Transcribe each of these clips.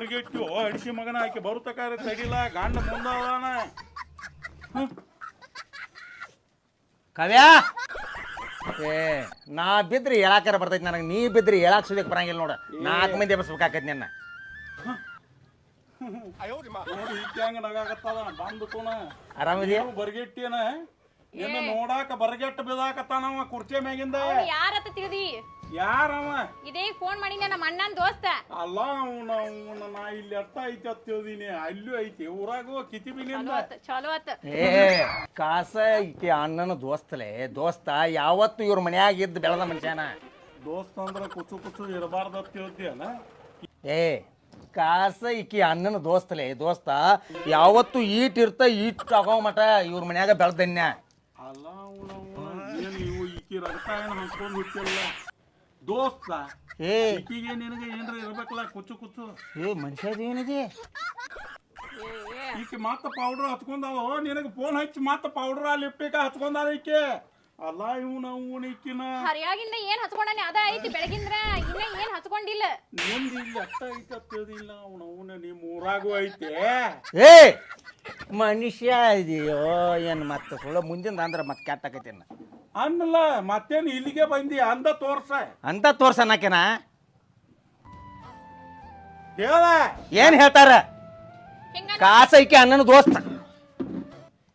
ಬರ್ಗೆಟ್ಟು ಅಡಿಸಿ ಮಗನ ಆಕೆ ಬರುತ್ತಕಾರ ತಡಿಲ್ಲ ಗಂಡ ಮುಂದಾವಣ ಕವ್ಯಾ? ಏ ನಾ ಬಿದ್ರಿ ಹೇಳಾಕಾರ ಬರ್ತೈತಿ ನನಗೆ ನೀ ಬಿದ್ರಿ ಹೇಳಾಕ್ ಸುದಕ್ಕೆ ಬರಂಗಿಲ್ಲ ನೋಡ. ನಾಲ್ಕು ಮಂದಿ ಎಬ್ಸ್ಬೇಕಾಕೈತಿ ನಿನ್ನ. ನೋಡಿ ನಗಾಕತ್ತದ ಬಂದು ಆರಾಮಿದ್ಯಾ ಬರ್ಗೆಟ್ಟಿಯನ? ಏನು ನೋಡಾಕ ಬರ್ಗೆಟ್ಟು ಬಿದಾಕತ್ತಾನವ ಕುರ್ಚಿ ಮ್ಯಾಗಿಂದ. ಯಾರತ್ತ ತಿಳಿದಿ? ಯಾರವ? ಇದೇ ಫೋನ್ ಮಾಡಿದ ನಮ್ಮ ಅಣ್ಣನ ದೋಸ್ತ. ಅಲ್ಲ ಅವನ ಅವನ ನಾ ಇಲ್ಲಿ ಅರ್ಥ ಐತಿ ಅಂತ ತಿಳಿದೀನಿ ಅಲ್ಲೂ ಐತಿ. ಊರಾಗ ಕಿತಿಬಿನಿಂದ ಚಲೋ ಆತ್ ಏ ಕಾಸ ಈಕೆ ಅಣ್ಣನ ದೋಸ್ತಲೆ. ದೋಸ್ತ ಯಾವತ್ತು ಇವ್ರ ಮನ್ಯಾಗ ಇದ್ದು ಬೆಳೆದ ಮನುಷ್ಯನ? ದೋಸ್ತ ಅಂದ್ರ ಕುಚು ಕುಚು ಇರಬಾರ್ದ ಅಂತ ತಿಳಿದ್ಯಲ್ಲ ಏ ಕಾಸ ಇಕಿ ಅಣ್ಣನ ದೋಸ್ತಲೆ. ದೋಸ್ತ ಯಾವತ್ತು ಈಟ್ ಇರ್ತ ಈಟ್ ತಗೋ ಮಟ ಇವ್ರ ಮನ್ಯಾಗ ಬೆಳ್ದನ್ಯ? ಅಲ್ಲ ಅವನ ಏನು ಇವು ಈಕಿ ರಕ್ತ ಏನು ಹಂಚ್ಕೊಂಡು ಹುಟ್ಟಿಲ್ಲ? ದೋಸ್ತ ಏ ಈಕಿಗೆ ನಿನಗೆ ಏನ್ರ ಇರ್ಬೇಕಲ್ಲ ಕುಚ್ಚು ಕುಚ್ಚು. ಏ ಮನುಷ್ಯದ ಏನಿದೆ? ಈಕೆ ಮತ್ತ ಪೌಡರ್ ಹಚ್ಕೊಂಡಾವ ನಿನಗೆ ಫೋನ್ ಹಚ್ಚಿ ಮತ್ತ ಪೌಡರ್ ಲಿಪ್ಟಿಕ ಹಚ್ಕೊಂಡಾಳ ಈಕೆ? ಅಲ್ಲ ಇವನ ಅವನ ಈಕಿನ. ಹರಿಯಾಗಿಂದ ಏನ್ ಹಚ್ಕೊಂಡಾನೆ? ಅದ ಐತಿ ಬೆಳಗಿಂದ್ರ ಇನ್ನ ಏನ್ ಹಚ್ಕೊಂಡಿಲ್ಲ. ನಿಮ್ದು ಇಲ್ಲಿ ಅಷ್ಟ ಐತೆ ಅಂತ ತಿಳಿದಿಲ್ಲ ಅವನ ಅವನ ನಿಮ್ಮ ಊರಾಗೂ ಐತೆ. ಏ ಮನುಷ್ಯ ಇದೆಯೋ ಏನು ಮತ್ತೆ ಸುಳ್ಳು? ಮುಂದಿನ ಅಂದ್ರೆ ಮತ್ತೆ ಕೆಟ್ಟಾಕೈತೇನ ಅನ್ನಲ್ಲ ಮತ್ತೇನು ಇಲ್ಲಿಗೆ ಬಂದಿ? ಅಂದ ತೋರ್ಸ. ಅಂತ ತೋರ್ಸನಕೇನ ಹೇಳ. ಏನು ಹೇಳ್ತಾರ? ಕಾಸೈಕೆ ಅಣ್ಣನ ದೋಸ್ತ.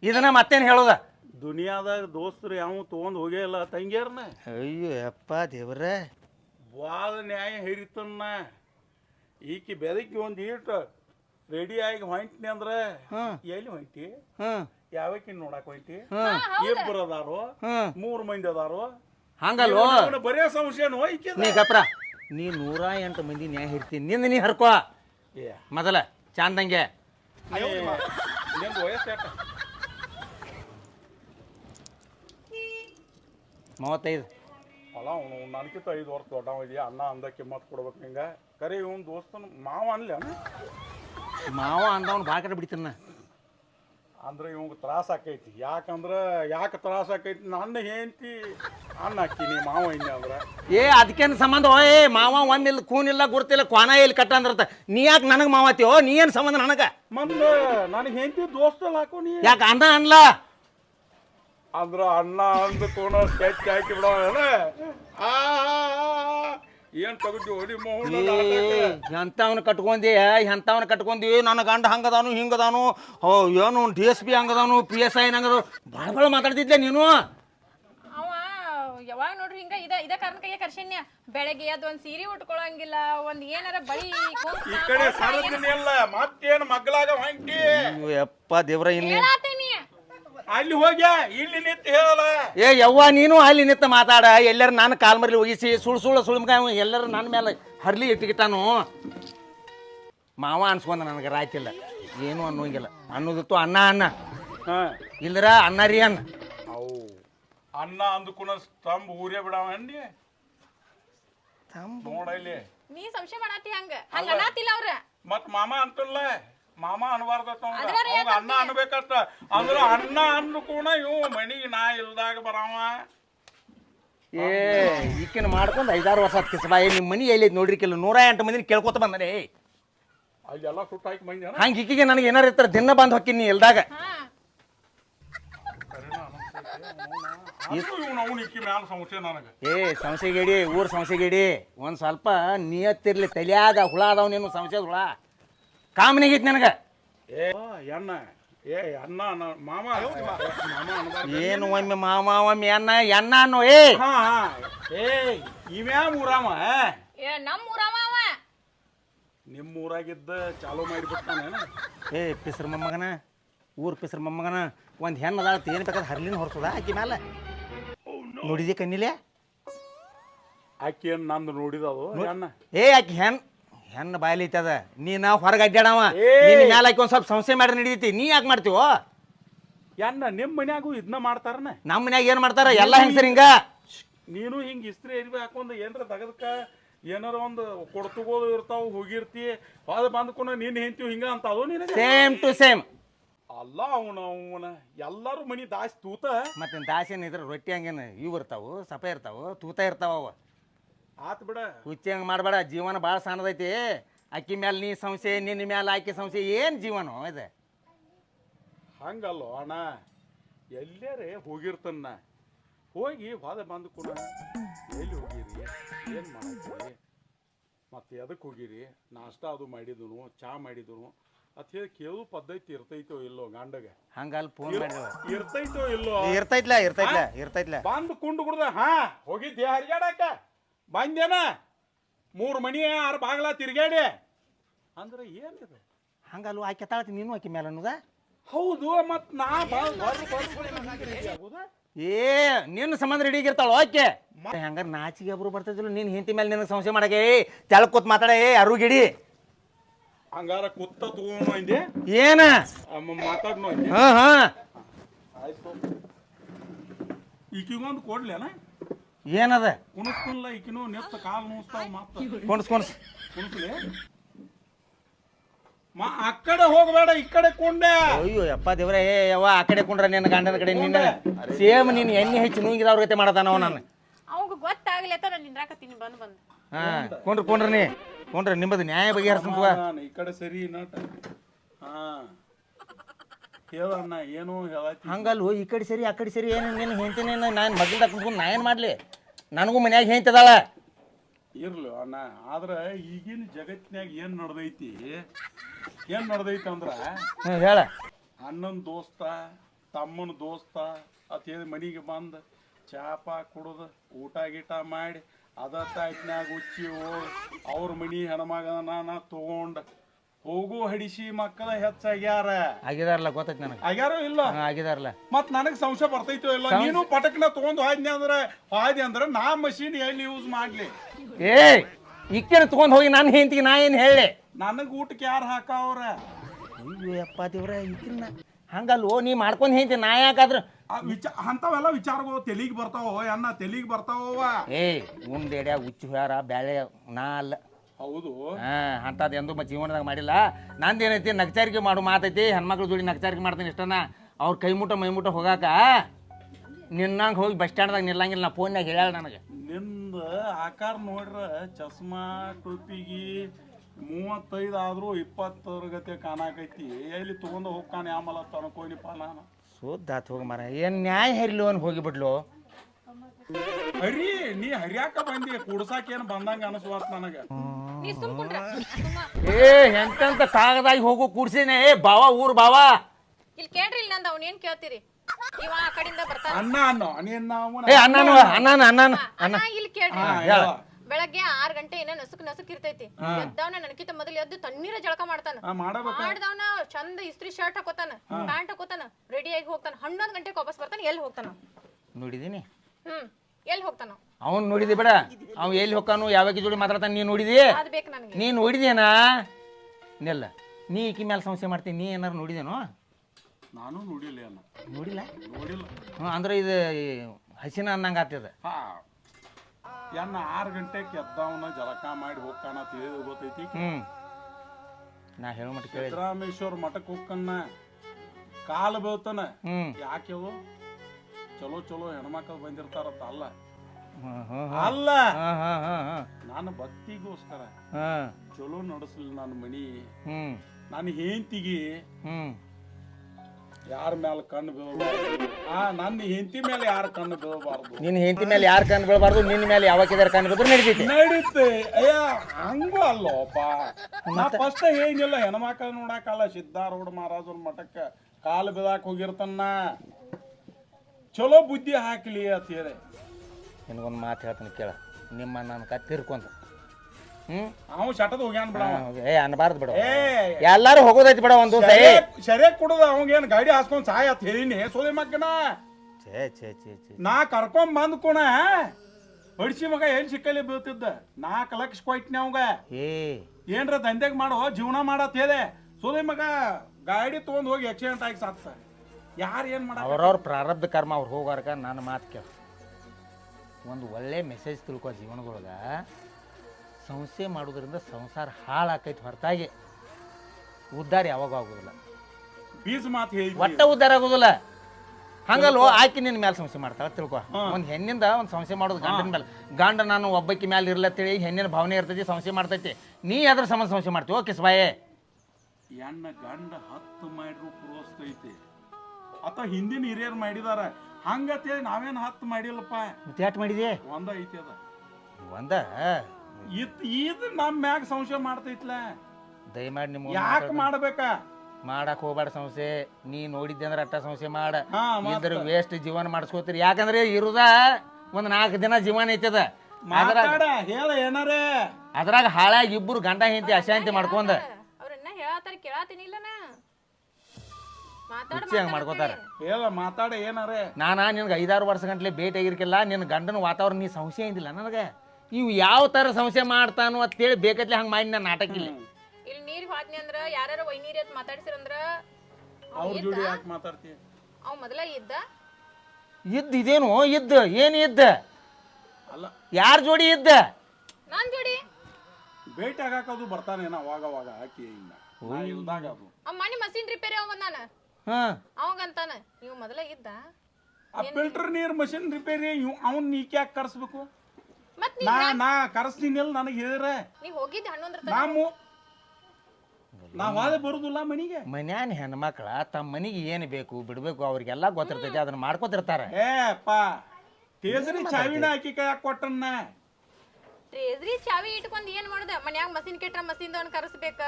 ಇದನ್ನ ಮತ್ತೇನು ಹೇಳೋದ? ದುನಿಯಾದಾಗ ದೋಸ್ತರು ಯಾವ ತಗೊಂಡ್ ಹೋಗೇ ಇಲ್ಲ ತಂಗಿಯರ್ನ. ಅಯ್ಯೋ ಅಪ್ಪ ದೇವ್ರ. ಬಾಳ ನ್ಯಾಯ ಹಿರಿತನ್ನ. ಈಕಿ ಬೆದಕಿ ಒಂದು ಹೀಟ್ ರೆಡಿ ಆಗಿ ಹೊಂಟ್ನಿ ಅಂದ್ರೆ ಹ್ಮ್. ಎಲ್ಲಿ ಹೊಂಟಿ ಹ್ಞೂ ಯಾವಕ್ಕಿ ನೋಡಕ್ ಹೊಂಟಿ. ಇಬ್ಬರು ಅದಾರು ಹ್ಞೂ ಮೂರ್ ಮಂದಿ ಅದಾರು. ಹಂಗಲ್ವೋ? ಇವ್ನು ಬರೇ ಸಂಶಯ ನೀ ಗಪ್ರ. ನೀ ನೂರ ಎಂಟು ಮಂದಿ ನ್ಯಾಯ ಹಿಡ್ತೀನಿ ನಿಂದ ನೀ ಹರ್ಕೋ. ಮೊದಲ ಚಾಂದಂಗೆ. ನಿಂದು ವಯಸ್ಸು ಯಾಕ ಮೂವತ್ತೈದು. ಅಲ್ಲ ಅವನು ನನಗಿಂತ ಐದು ವರ್ಷ ದೊಡ್ಡವ ಇದೆಯಾ ಅಣ್ಣ ಅಂದ ಕಿಮ್ಮತ್ ಕೊಡ್ಬೇಕು ಹಿಂಗ ಕರೆ ಇವನ್ ದೋಸ್ತನ ಮಾವ ಅನ್ಲಿ ಮಾವ ಅಂದವನು ಬಿಡ್ತೀನಿ ಬಿಡ್ತೀನ ಅಂದ್ರೆ ಇವಂಗೆ ತ್ರಾಸ ಆಕೈತಿ. ಯಾಕಂದ್ರೆ ಯಾಕೆ ತ್ರಾಸ ಆಕೈತಿ? ನನ್ನ ಹೆಂಡತಿ ಅನ್ನ ಹಾಕಿನಿ ಮಾವ ಇನ್ನ ಅಂದ್ರೆ. ಏ ಅದಕ್ಕೇನು ಸಂಬಂಧ? ಓ ಏ ಮಾವ ಒಂದಿಲ್ಲ ಕೂನಿಲ್ಲ ಗುರ್ತಿಲ್ಲ ಕ್ವಾನ ಇಲ್ಲಿ ಕಟ್ಟ ಅಂದ್ರತ ನೀ ಯಾಕೆ ನನಗೆ ಓ ನೀ ಏನು ಸಂಬಂಧ ನನಗೆ? ಮಂದ ನನಗೆ ಹೆಂಡತಿ ದೋಸ್ತಲ್ಲ ಹಾಕೋ ನೀ. ಯಾಕೆ ಅಂದ ಅನ್ಲ? ಅಂದ್ರ ಅಣ್ಣ ಅಂದ ಕೋಣ ಸ್ಕೆಚ್ ಹಾಕಿ ಬಿಡೋ ಆ ಏನ್ ತಗದಿ ಹೊಡಿ ಮೋಹನ್ ಎಂಥವ್ನ ಕಟ್ಕೊಂಡಿ ಎಂತವನ್ ಕಟ್ಕೊಂಡಿ ನನ್ನ ಗಂಡ ಹಂಗದಾನು ಹಿಂಗದಾನು ಓ ಏನು ಡಿ ಎಸ್ ಪಿ ಹಂಗದಾನು ಪಿ ಎಸ್ ಐ ಹಂಗದ ಭಾಳ ಭಾಳ ಮಾತಾಡ್ತಿದ್ದೆ ನೀನು? ಅವ ಯಾವಾಗ ನೋಡ್ರಿ ಹಿಂಗ ಇದ ಇದ ಕಾರಣಕ್ಕಾಗೆ ಕರ್ಸನ್ಯ. ಬೆಳಗ್ಗೆ ಅದ್ ಒಂದ್ ಸೀರೆ ಉಟ್ಕೊಳಂಗಿಲ್ಲ ಒಂದ್ ಏನಾರ ಬಳಿ ಈ ಕಡೆ ಸರದಿನ ಇಲ್ಲ ಮತ್ತೇನು ಮಗ್ಲಾಗ ಹೊಂಟಿ? ಯಪ್ಪ ದೇವ್ರ ಇಲ್ಲಿ ಅಲ್ಲಿ ಹೋಗ್ಯ? ಇಲ್ಲಿ ನಿಂತು ಹೇಳಲ್ಲ. ಏ ಯವ್ವ ನೀನು ಅಲ್ಲಿ ನಿಂತ ಮಾತಾಡ. ಎಲ್ಲರ ನಾನು ಕಾಲ್ ಮರಿಲಿ ಒಗಿಸಿ ಸುಳ್ಳು ಸುಳ್ಳು ಸುಳ್ಳು ಎಲ್ಲರೂ ನನ್ನ ಮೇಲೆ ಹರ್ಲಿ ಇಟ್ಟಿಗಿಟ್ಟಾನು. ಮಾವ ಅನ್ಸ್ಕೊಂಡ ನನಗೆ ರಾಯ್ತಿಲ್ಲ ಏನು ಅನ್ನೋಂಗಿಲ್ಲ. ಅನ್ನೋದಿತ್ತು ಅನ್ನ ಅನ್ನ. ಹಾ. ಇಲ್ದ್ರ ಅನ್ನ ರೀ ಅನ್ನ. ಅವು ಅನ್ನ ಅಂದುಕುಣ ಸ್ತಂಭ ಊರೇ ಬಿಡವ ಅಂಡಿ ನೋಡ ಇಲ್ಲಿ. ನೀ ಸಂಶಯ ಮಾಡಾತಿ ಹಂಗ. ಹಂಗ ಅನ್ನತಿಲ್ಲ ಅವ್ರ. ಮತ್ ಮಾಮ ಅಂತಲ್ಲ. ಮಾಮ ಅನ್ಬಾರ್ದ ಅನ್ನ ಅನ್ಬೇಕತ್ತ ಅಂದ್ರ ಅನ್ನ ಅಂದುಕುಣ ಇವು ಮನಿಗೆ ನಾ ಇಲ್ದಾಗ ಬರಾವ. ಏ ಈಕಿನ ಮಾಡ್ಕೊಂಡು ಐದಾರು ವರ್ಷ ಆತ್ ಏ ನಿಮ್ಮ ಮನಿ ಎಲ್ಲಿ ನೋಡ್ರಿ ಕೆಲ ನೂರ ಎಂಟು ಮಂದಿನ ಕೇಳ್ಕೊತ ಬಂದನೆ. ಅಲ್ಲೆಲ್ಲ ಸುಟ್ಟ ಹಾಕಿ ಮಂದಿ ಹಂಗೆ ಈಕಿಗೆ ನನಗೆ ಏನಾರ ಇರ್ತಾರೆ ದಿನ ಬಂದು ಹೊಕ್ಕಿನಿ ನೀ ಇಲ್ದಾಗ. ಹಾ. ಇವ್ನು ಅವ್ನು ಇಕ್ಕಿ ಮ್ಯಾಲ ಸಂಶಯ ನನಗೆ. ಏ ಸಂಸೆಗೇಡಿ ಊರ್ ಸಂಸೆಗೇಡಿ ಒಂದ್ ಸ್ವಲ್ಪ ನಿಯತ್ತಿರ್ಲಿ ತಲಿಯಾಗ ಹುಳ ಅದಾವ ನೀನು ಸಂಶಯದ ಹುಳ. ಕಾಮನಿಗೈತಿ ನನಗೆ. ಏ ಎಣ್ಣ. ಏ ಅಣ್ಣ ಅನ್ನ- ಮಾಮ. ಮಾಮ ಏನು ಒಮ್ಮೆ ಮಾಮ ಒಮ್ಮೆ ಅನ್ನ ಎನ್ನ ಅನ್ನೋ ಏ. ಹಾ ಹಾ. ಏ ಇವ್ಯಾ ಊರಾಮ ಏ ನಮ್ಮ ಊರವ ನಿಮ್ಮ ಊರಾಗಿದ್ದ ಚಾಲೂ ಮಾಡಿಬಿಟ್ಟಾನೇನ ಏ ಪಿಸ್ರ ಮೊಮ್ಮಗನ ಊರ್ ಪಿಸ್ರ ಮೊಮ್ಮಗನ ಒಂದು ಹೆಣ್ಣು ಅದಾಳ ಏನು ಬೇಕಾದ್ರೆ ಹರ್ಲಿನ ಹೊರ್ತದ ಆಕಿ ಮೇಲೆ ನೋಡಿದೆ ಕಣ್ಣಿಲೆ? ಆಕಿ ಏನ್ ನಂದು ನೋಡಿದವು ಅಣ್ಣ ಏ ಆಕಿ ಹೆಣ್ ಹೆಣ್ಣು ಬಾಯ್ಲಿ ನೀ ನೀನ ಹೊರಗೆ ಅಡ್ಡಾಡವ ಏ. ನಿನ್ನ ಮ್ಯಾಲ ಹಾಕಿ ಒಂದು ಸ್ವಲ್ಪ ಸಂಶಯ ಮಾಡಿ ನಡೀತಿ ನೀ ಯಾಕೆ ಮಾಡ್ತೀವ? ಎನ್ನ ನಿಮ್ಮ ಮನ್ಯಾಗೂ ಇದನ್ನ ಮಾಡ್ತಾರನ? ನಮ್ಮ ಮನ್ಯಾಗ ಏನು ಮಾಡ್ತಾರ? ಎಲ್ಲ ಹೆಂಗಸರ್ ಹಿಂಗ? ನೀನು ಹಿಂಗ ಇಸ್ತ್ರಿ ಅರಿವಿ ಹಾಕೊಂಡ್ ಏನರ ತಗದಕ್ಕ ಏನಾರ ಒಂದು ಕೊಡ್ತುಗೋದು ಇರ್ತಾವ ಹೋಗಿರ್ತಿ. ಅದು ಬಂದ್ಕೊಂಡು ನೀನ್ ಹೆಂಡ್ತೀವಿ ಹಿಂಗ ಅದು ನಿನಗೆ? ಸೇಮ್ ಟು ಸೇಮ್ ಅಲ್ಲ ಅವನ ಅವನ. ಎಲ್ಲಾರು ಮನಿ ದಾಸಿ ತೂತ. ಮತ್ತೆ ದಾಸಿ ಇದ್ರ ರೊಟ್ಟಿ ಹಂಗೇನು ಇವು ಇರ್ತಾವು ಸಪ ಇರ್ತಾವು ತೂತ ಇರ್ತಾವ ಅವ. ಆತ್ ಬಿಡ. ಹುಚ್ಚಿ ಹಂಗೆ ಮಾಡಬೇಡ ಜೀವನ ಭಾಳ ಸಣ್ಣದೈತಿ. ಅಕ್ಕಿ ಮ್ಯಾಲ ನೀ ಸಂಸೆ ನಿನ್ನ ಮ್ಯಾಲ ಆಕಿ ಸಂಸೆ ಏನು ಜೀವನ ಇದೆ? ಹಂಗಲ್ಲೋ ಅಣ್ಣ ಎಲ್ಲರೇ ಹೋಗಿರ್ತನ್ನ ಹೋಗಿ ಹೋದ ಬಂದು ಕೂಡ ಎಲ್ಲಿ ಹೋಗಿರಿ ಏನು ಮಾಡಿ ಮತ್ತೆ ಎದಕ್ಕೆ ಹೋಗಿರಿ? ನಾಷ್ಟ ಅದು ಮಾಡಿದನು ಚಾ ಮಾಡಿದನು ಅತ್ ಹೇಳಿ ಕೇಳು ಪದ್ಧತಿ ಇರ್ತೈತೋ ಇಲ್ಲೋ ಗಂಡಗೆ? ಹಂಗಲ್ಲಿ ಫೋನ್ ಇರ್ತೈತೋ ಇಲ್ಲೋ? ಇರ್ತೈತ್ಲ ಇರ್ತೈತ್ಲ ಇರ್ತೈತ್ಲ. ಬಂದು ಕುಂಡು ಕುಡ್ದ ಹಾ? ಹೋಗಿದ್ದೆ ಹರಿಗಾಡಕ? ಬಂದೇನ? ಮೂರು ಮಣಿ ಆರು ಬಾಗ್ಲ ತಿರ್ಗಾಡಿ ಅಂದ್ರೆ ಏನಿದೆ? ಹಂಗಲ್ವ? ಆಕೆ ತಾಳತಿ ನೀನು ಆಕೆ ಮೇಲೆ ಅನ್ನೋದ ಹೌದು ಮತ್ ನಾ ಏ ನಿನ್ನ ಸಂಬಂಧ ರೆಡಿ ಇರ್ತಾಳ ಓಕೆ ಹಂಗಾರೆ ನಾಚಿಗೆ ಒಬ್ರು ಬರ್ತಿದ್ರು ನಿನ್ನ ಹಿಂತಿ ಮೇಲೆ ನಿನಗೆ ಸಂಶಯ ಮಾಡಕ್ಕೆ? ಏ ತೆಳಗ್ ಕೂತ್ ಮಾತಾಡ ಏ ಅರುಗಿಡಿ. ಹಂಗಾರ ಕುತ್ತ ತಗೊಂಡು ಅಂದೆ ಏನ? ಮಾತಾಡ್ ಅಂದೆ ಹಾ ಹಾ. ಆಯ್ತು. ಈಕಿಗೊಂದು ಕೊಡ್ಲೇನ? ಏನದ? ಕುಣಿಸ್ಕೊಲ್ಲ ಈಕಿನೂ ನೆತ್ತ ಕಾಲು ನೋಸ್ತಾವ ಮಾತ ಕೊಣಸ್ ಕೊಣಸ್ ಕುಣಿಸ್ಲಿ ಮಾ ಆ ಕಡೆ ಹೋಗಬೇಡ ಈ ಕಡೆ ಕೊಂಡೆ ಅಯ್ಯೋ ಯಪ್ಪ ದೇವ್ರೆ ಏ ಯವ್ವ ಆ ಕಡೆ ಕುಂಡ್ರ ನಿನ್ನ ಗಂಡನ ಕಡೆ ನಿನ್ನ. ಸೇಮ್ ನೀನು ಎಣ್ಣೆ ಹೆಚ್ಚು ನುಂಗಿದವ್ರ ಗತೆ ಮಾಡತಾನ ಅವ ನಾನು. ಅವಾಗ ಗೊತ್ತಾಗ್ಲಿ ನಾನು ನಿಂದ್ರಾಕತ್ತೀನಿ ಬಂದು ಬಂದು. ಹಾ ಕೊಂಡ್ರಿ ಕೊಂಡ್ರಿ ನೀ. ಕೊಂಡ್ರಿ ನಿಮ್ಮದು ನ್ಯಾಯ ಬಗೆಹರಿಸ್ತು ನಾನು ಈ ಕಡೆ ಸರಿ ನಾಟ. ಹಾ. ಹೇಳಣ್ಣ ಏನು ಹೇಳತ್ತಿ ಹಂಗಲ್ವ ಈ ಕಡೆ ಸರಿ ಆ ಕಡೆ ಸರಿ ಏನು ನೀನು ಹೆಂಡ್ತೀನಿ ನಾನು ಮಗಲ್ದಾಗ ಕುಂತ್ಕೊಂಡು ನಾ ಏನು ಮಾಡಲಿ? ನನಗೂ ಮನ್ಯಾಗ ಹೆಂಡ್ತದಾಳ ಇರ್ಲಿ ಅಣ್ಣ ಆದ್ರೆ ಈಗಿನ ಜಗತ್ತಿನಾಗ ಏನ್ ನಡ್ದೈತಿ? ಏನ್ ನಡ್ದೈತಿ ಅಂದ್ರ ಹ್ಞೂ ಹೇಳ. ಅಣ್ಣನ ದೋಸ್ತ ತಮ್ಮನ ದೋಸ್ತ ಅಂತ ಹೇಳಿ ಮನೆಗೆ ಬಂದು ಚಾಪ ಕುಡ್ದು ಊಟ ಗೀಟ ಮಾಡಿ ಅದ ತಾಟ್ನ್ಯಾಗ ಉಚ್ಚಿ ಹೋಗಿ ಅವ್ರ ಮನಿ ಹೆಣ್ಮಗನ ತಗೊಂಡ್ ಹೋಗು ಹಡಿಸಿ ಮಕ್ಕಳ ಹೆಚ್ಚಾಗ್ಯಾರ. ಆಗಿದಾರಲ್ಲ ಗೊತ್ತೈತಿ ನನಗೆ. ಆಗ್ಯಾರೋ ಇಲ್ಲ? ಹಾಂ ಆಗಿದಾರಲ್ಲ ಮತ್ ನನಗ್ ಸಂಶಯ ಬರ್ತೈತೋ ಇಲ್ಲ? ನೀನು ಪಟಕ್ನ ತಗೊಂಡ್ ಹೋದ್ನಿ ಅಂದ್ರೆ ಹೋದ್ನಿ ಅಂದ್ರೆ ನಾ ಮಷೀನ್ ಎಲ್ಲಿ ಯೂಸ್ ಮಾಡ್ಲಿ? ಏ ಇಕ್ಕೇನ ತೊಗೊಂಡು ಹೋಗಿ ನನ್ನ ಹೆಂಡತಿಗೆ ನಾ ಏನು ಹೇಳಿ ನನಗ್ ಊಟಕ್ಕೆ ಯಾರು ಹಾಕವ್ರ ಅಯ್ಯೋ ಅಯ್ಯಪ್ಪ ದೇವ್ರ ಇಕ್ಕಿನ ಹಂಗಲ್ವೋ? ನೀ ಮಾಡ್ಕೊಂಡು ಹೆಂಡ್ತಿ ನಾ ಯಾಕಾದ್ರೆ ಆ ವಿಚಾರ ಅಂಥವೆಲ್ಲ ವಿಚಾರಗಳು ತೆಲಿಗೆ ಬರ್ತಾವ? ಅಣ್ಣ ತೆಲಿಗೆ ಬರ್ತಾವ ಏ ಉಂಡೆಡ್ಯಾ ಹುಚ್ಚು ಹಾರ ಬ್ಯಾಳೆ ನಾ ಅಲ್ಲ ಹೌದು. ಹಾಂ ಅಂಥದ್ದು ಎಂದೂ ಮತ್ತೆ ಜೀವನದಾಗ ಮಾಡಿಲ್ಲ. ನಂದೇನೈತಿ ನಗಚಾರಿಕೆ ಮಾಡು ಮಾತೈತಿ ಹೆಣ್ಮಕ್ಳು ಜೋಡಿ ನಗಚಾರಿಕೆ ಮಾಡ್ತೀನಿ ಇಷ್ಟನ. ಅವ್ರ ಕೈ ಮುಟ್ಟ ಮೈ ಮುಟ ಹೋಗಾಕ ನಿನ್ನಂಗೆ ಹೋಗಿ ಬಸ್ ಸ್ಟ್ಯಾಂಡ್ದಾಗ ನಿಲ್ಲಂಗಿಲ್ಲ ನಾ ಫೋನ್ಯಾಗ ಹೇಳ್ಯಾಳ ನನಗೆ. ನಿಂದ ಆಕಾರ ನೋಡ್ರ ಚಸ್ಮಾ ಟೋಪಿಗಿ ಮೂವತ್ತೈದು ಆದ್ರೂ ಇಪ್ಪತ್ತರ ಗತೆ ಕಾಣಾಕೈತಿ. ಎಲ್ಲಿ ತಗೊಂಡ ಹೋಗ್ತಾನೆ ಆಮಲ ತನಕೋನಿಪ್ಪ ನಾನು. ಸೋದ್ದಾತ್ ಹೋಗಿ ಮರ ಏನು ನ್ಯಾಯ ಹರಿಲು ಹೋಗಿ ಹೋಗಿಬಿಡ್ಲು. ಹರಿ ನೀ ಹರಿಯಾಕ ಬಂದಿ ಕುಡ್ಸಾಕ ಏನ್ ಬಂದಂಗ ಅನಸ್ವಾತ್ ನನಗ? ನೀ ಸುಮ್ಮ. ಏ ಎಂತೆಂತ ಕಾಗದಾಗಿ ಹೋಗು ಕೂಡ್ಸಿನೇ. ಏ ಬಾವ ಊರ್ ಬಾವ ಇಲ್ಲಿ ಕೇಳ್ರಿ ಇಲ್ಲಿ ನಂದ ಅವ್ನ ಏನ್ ಕೇಳ್ತೀರಿ? ಇವ ಆ ಕಡೆಯಿಂದ ಬರ್ತಾನ. ಅಣ್ಣ ಅನ್ನೋ ನೀನ್ ನಾವು? ಏ ಅಣ್ಣನು ಅಣ್ಣನ ಅಣ್ಣನ ಅಣ್ಣ ಇಲ್ಲಿ ಕೇಳ್ರಿ. ಬೆಳಗ್ಗೆ ಆರ್ ಗಂಟೆ ಏನ ನಸುಕ್ ನಸುಕ್ ಇರ್ತೈತಿ. ಎದ್ದವನ ನನಕಿತ ಮೊದಲು ಎದ್ದು ತಣ್ಣೀರ ಜಳಕ ಮಾಡ್ತಾನ. ಆ, ಮಾಡಬೇಕ. ಮಾಡ್ದವನ ಚಂದ ಇಸ್ತ್ರಿ ಶರ್ಟ್ ಹಾಕೋತಾನ ಪ್ಯಾಂಟ್ ಹಾಕೋತಾನ ರೆಡಿ ಆಗಿ ಹೋಗ್ತಾನ. ಹನ್ನೊಂದ್ ಗಂಟೆಗೆ ವಾಪಸ್ ಬರ್ತಾನ ಎಲ್ಲಿ ಹೋಗ್ತಾನ? ನೋಡಿದೀನಿ. ಹ್ಮ್. ಎಲ್ಲಿ ಹೋಗ್ತಾನ? ಅವನ್ ನೋಡಿದಿ ಬೇಡ. ಅವ್ ಎಲ್ಲಿ ಹೊಕ್ಕಾನು ಯಾವಾಗ ಜೋಡಿ ಮಾತಾಡ್ತಾನೆ ನೀ ನೋಡಿದಿ? ಅದ್ ಬೇಕು ನನಗೆ. ನೀ ನೋಡಿದೇನಾ ನಿಲ್ಲ. ನೀ ಈಕಿ ಮೇಲೆ ಸಮಸ್ಯೆ ಮಾಡ್ತೀನಿ ನೀ ಏನಾರು ನೋಡಿದೇನೋ? ನಾನು ನೋಡಿಲ್ಲ ಅಣ್ಣ ನೋಡಿಲ್ಲ? ನೋಡಿಲ್ಲ. ಹ್ಞೂ ಅಂದ್ರೆ ಇದು ಈ ಹಸಿನ ಅನ್ನಂಗೆ ಆಗ್ತದೆ ಹಾ. ಎನ್ನ ಆರು ಗಂಟೆಗೆ ಎದ್ದವನ ಜಲಕ ಮಾಡಿ ಹೋಗ್ತಾನ ತಿಳಿದು ಗೊತ್ತೈತಿ ಹ್ಞೂ ನಾ ಹೇಳೋ ಮಟ್ಟ ಕೇಳಿ ಸಿದ್ದರಾಮೇಶ್ವರ ಮಠಕ್ಕೆ ಹೋಗ್ಕನ್ನ ಕಾಲು ಬೀಳ್ತಾನ. ಹ್ಞೂ ಯಾಕೆ ಅವು? ಚಲೋ ಚಲೋ ಹೆಣ್ಮಕ್ಳು ಬಂದಿರ್ತಾರತ್ತ ಅಲ್ಲ. ಅಲ್ಲ! ನಾನು ಭಕ್ತಿಗೋಸ್ಕರ ಹಾಂ. ಚಲೋ ನಡೆಸಲಿ ನನ್ನ ಮನಿ ನಾನು ನನ್ನ ಹೆಂಡತಿಗೆ ಯಾರ ಮೇಲೆ ಕಣ್ಣು ಬೀಳಬಾರ್ದು? ಆ ನನ್ನ ಹೆಂಡತಿ ಮೇಲೆ ಯಾರ ಕಣ್ಣು ಬೀಳಬಾರ್ದು? ನಿನ್ನ ಹೆಂಡತಿ ಮೇಲೆ ಯಾರು ಕಣ್ಣು ಬೀಳಬಾರ್ದು? ನಿನ್ನ ಮೇಲೆ ಯಾವಾಗ ಕಣ್ಣು ಬಿದ್ರೆ ನಡೀತೈತಿ. ನಡೀತೆ ಅಯ್ಯ ಹಂಗೂ ಅಲ್ಲೋಪ. ನಾ ಫಸ್ಟ್ ಏನಿಲ್ಲ ಹೆಣ್ಮಕ್ಳು ನೋಡಕ್ಕಲ್ಲ ಸಿದ್ಧಾರೂಢ ಮಹಾರಾಜರ ಮಠಕ್ಕೆ ಕಾಲು ಬಿದಾಕ್ ಹೋಗಿರ್ತಾನ ಚಲೋ ಬುದ್ಧಿ ಹಾಕಲಿ ಅಂತ ಹೇಳಿ. ನಿನಗೊಂದು ಮಾತು ಹೇಳ್ತೀನಿ ಕೇಳ. ನಿಮ್ಮ ನನ್ನ ಕತ್ತಿರ್ಕೊಂತ ಹ್ಞೂ ಅವ ಶಟದ ಹೋಗ್ಯಾನ ಬಿಡ ಅವ. ಏ ಅನ್ಬಾರ್ದು ಬಿಡ. ಏ ಎಲ್ಲಾರು ಹೋಗೋದೈತಿ ಬಿಡ ಒಂದು ದಿವಸ. ಏ. ಸರಿಯಾಗಿ ಕುಡದ ಅವಂಗೇನು ಗಾಡಿ ಹಾಸ್ಕೊಂಡ್ ಸಾಯ ಅಂತ ಹೇಳಿನಿ. ಸೋದೆ ಮಕ್ಕನ. ಛೇ ಛೇ ಛೇ ಛೇ. ನಾ ಕರ್ಕೊಂಡ್ ಬಂದ್ ಕುಣ ಹೊಡಿಸಿ ಮಗ ಏನ್ ಸಿಕ್ಕಲ್ಲಿ ಬೀಳ್ತಿದ್ದ? ನಾಲ್ಕು ಲಕ್ಷ ಕೊಯ್ಟ್ನಿ ಅವಂಗ. ಏ. ಏನ್ರ ದಂಧೆಗೆ ಮಾಡೋ ಜೀವನ ಮಾಡತ್ ಹೇಳಿ. ಸೋದೆ ಮಗ ಗಾಡಿ ತಗೊಂಡ್ ಹೋಗಿ ಆಕ್ಸಿಡೆಂಟ್ ಆಗಿ ಸತ್ತ. ಯಾರು ಏನು ಮಾಡ ಅವ್ರವ್ರ ಪ್ರಾರಬ್ಧ ಕರ್ಮ ಅವ್ರು ಹೋಗೋರ್ಕ ನನ್ನ ಮಾತು ಕೇಳ. ಒಂದು ಒಳ್ಳೆ ಮೆಸೇಜ್ ತಿಳ್ಕೊ ಜೀವನದೊಳಗೆ. ಸಂಸ್ಥೆ ಮಾಡೋದ್ರಿಂದ ಸಂಸಾರ ಹಾಳಾಕೈತಿ ಹೊರತಾಗಿ. ಉದ್ಧಾರ ಯಾವಾಗ ಆಗೋದಿಲ್ಲ. ಬೀಜ ಮಾತು ಹೇಳಿ. ಒಟ್ಟ ಉದ್ಧಾರ ಆಗೋದಿಲ್ಲ. ಹಂಗಲ್ಲ ಆಕಿ ನಿನ್ನ ಮೇಲೆ ಸಂಶಯ ಮಾಡ್ತಾಳೆ ತಿಳ್ಕೊ. ಒಂದು ಹೆಣ್ಣಿಂದ ಒಂದು ಸಂಶಯ ಮಾಡೋದು ಗಂಡನ ಮೇಲೆ ಗಂಡ ನಾನು ಒಬ್ಬಕ್ಕಿ ಮೇಲೆ ಇರ್ಲತ್ತೇಳಿ ಹೆಣ್ಣಿನ ಭಾವನೆ ಇರ್ತೈತಿ ಸಂಶಯ ಮಾಡ್ತೈತಿ. ನೀ ಅದ್ರ ಸಂಬಂಧ ಸಂಶಯ ಮಾಡ್ತೀವಿ ಓಕೆ ಸ್ವಾಯೇ ಎಣ್ಣ ಗಂಡ ಹತ್ತು ಮಾಡಿದ್ರು ಪುರೋಸ್ತೈತಿ ಅತ್ತ ಹಿಂದಿನ ಹಿರಿಯರು ಮಾಡಿದಾರ. ಹಂಗತಿ ನಾವೇನು ಹತ್ತು ಮಾಡಿಲ್ಲಪ್ಪ. ಮತ್ತೆ ಯಾಟ್ ಮಾಡಿದೆ ಒಂದ ಐತಿ ಅದ. ಒಂದ? ಇತ್ ಇದು ನಮ್ಮ ಮ್ಯಾಗ ಸಂಶಯ ಮಾಡ್ತೈತ್ಲ. ದಯಮಾಡಿ ನಿಮ್ಗೆ ಯಾಕೆ ಮಾಡ್ಬೇಕ? ಮಾಡಕ್ ಹೋಗ್ಬೇಡ ಸಂಸ್ಥೆ ನೀ ನೋಡಿದ್ದೆ ಅಂದ್ರೆ ಅಟ್ಟ ಸಂಸ್ಥೆ ಮಾಡ. ಹಾ, ಮತ್ತ? ಇದ್ರ ವೇಸ್ಟ್ ಜೀವನ ಮಾಡಿಸ್ಕೋತೀರಿ. ಯಾಕಂದ್ರೆ ಇರುದ ಒಂದ್ ನಾಲ್ಕು ದಿನ ಜೀವನ ಐತದ ಮಾತಾಡ ಹೇಳ ಏನಾರೇ? ಅದ್ರಾಗ ಹಾಳಾಗಿ ಇಬ್ಬರು ಗಂಡ ಹೆಂಡತಿ ಅಶಾಂತಿ ಮಾಡ್ಕೊಂಡ. ಅವ್ರನ್ನ ಹೇಳತ್ತಾರ ಕೇಳತ್ತೀನಿ ನಾ ಮಾತಾಡ ಹುಚ್ಚಿ ಹಂಗ್ ಮಾಡ್ಕೋತಾರ. ಹೇಳ ಮಾತಾಡ ಏನಾರೇ? ನಾನ ನಿನ್ಗೆ ಐದಾರು ವರ್ಷ ಗಂಟ್ಲೆ ಭೇಟಿ ಆಗಿರ್ಕಿಲ್ಲ ನಿನ್ನ ಗಂಡನ ವಾತಾವರಣ ನೀ ಸಂಶಯ ಇದ್ದಿಲ್ಲ ನನಗೆ. ಇವು ಯಾವ ಥರ ಸಂಶಯ ಮಾಡ್ತಾನು ಅಂತೇಳಿ ಬೇಕತ್ಲೆ ಹಂಗೆ ಮಾಡಿ ನಾನು ನಾಟಕ ಇಲ್ಲಿ. ಇಲ್ಲಿ ನೀರ್ ಹಾದ್ನಿ ಅಂದ್ರ ಯಾರು ಒಯ್ ನೀರ್ ಅಂತ ಮಾತಾಡ್ಸಿರಂದ್ರ ಅವ್ರ ಜೋಡಿ ಯಾಕೆ ಮಾತಾಡ್ತಿ? ಅವ್ ಮೊದಲ ಇದ್ದ? ಇದ್ದ ಇದೇನು? ಇದ್ದ ಏನು ಇದ್ದ? ಅಲ್ಲ. ಯಾರ ಜೋಡಿ ಇದ್ದ? ನಾನ್ ಜೋಡಿ? ಭೇಟಿ ಆಗಾಕದು ಬರ್ತಾನೇನ ಅವಾಗ ಅವಾಗ ಹಾಕಿ ಇಲ್ಲ ನಾ ಇಲ್ದಾಗ ಅದು. ಅವ್ ಮನಿ ಮಸೀನ್ ರಿಪೇರಿ ಅವ್ ಬಂದಾನ? ಹಾಂ. ಅವಂಗಂತಾನ ನೀವು ಮೊದಲ ಇದ್ದ ಆ ಫಿಲ್ಟರ್ ನೀರ್ ಮಷಿನ್ ರಿಪೇರಿ ಅವ್ನ್ ನೀಕ್ ಯಾಕೆ ಕರ್ಸ್ಬೇಕು? ಮತ್ ನೀ ನಾ ನಾ ಕರ್ಸ್ತೀನಿಲ್ಲ ನನಗೆ ಹೇಳಿದ್ರೆ. ನೀ ಹೋಗಿದ್ದೆ ಹನ್ನೊಂದ್ರ ನಾವು ನಾ ವಾದ ಬರುದಿಲ್ಲ ಮನಿಗೆ. ಮನ್ಯಾನ ಹೆಣ್ಮಕ್ಳ ತಮ್ಮ ಮನಿಗೆ ಏನು ಬೇಕು ಬಿಡಬೇಕು ಅವ್ರಿಗೆಲ್ಲ ಗೊತ್ತಿರ್ತೈತಿ ಅದನ್ನ ಮಾಡ್ಕೊತಿರ್ತಾರೆ. ಏ ಅಪ್ಪ ಕೇಸರಿ ಚಾವಿನ ಹಾಕಿ ಕೈ ಕೊಟ್ಟನ್ನ. ಚಾವಿ ಇಟ್ಕೊಂಡ್ ಏನ್ ಮಾಡುದ? ಮನ್ಯಾಗ ಮಸೀನ್ ಕೆಟ್ರ ಮಸೀನ್ ದವನ್ ಕರೆಸ್ಬೇಕ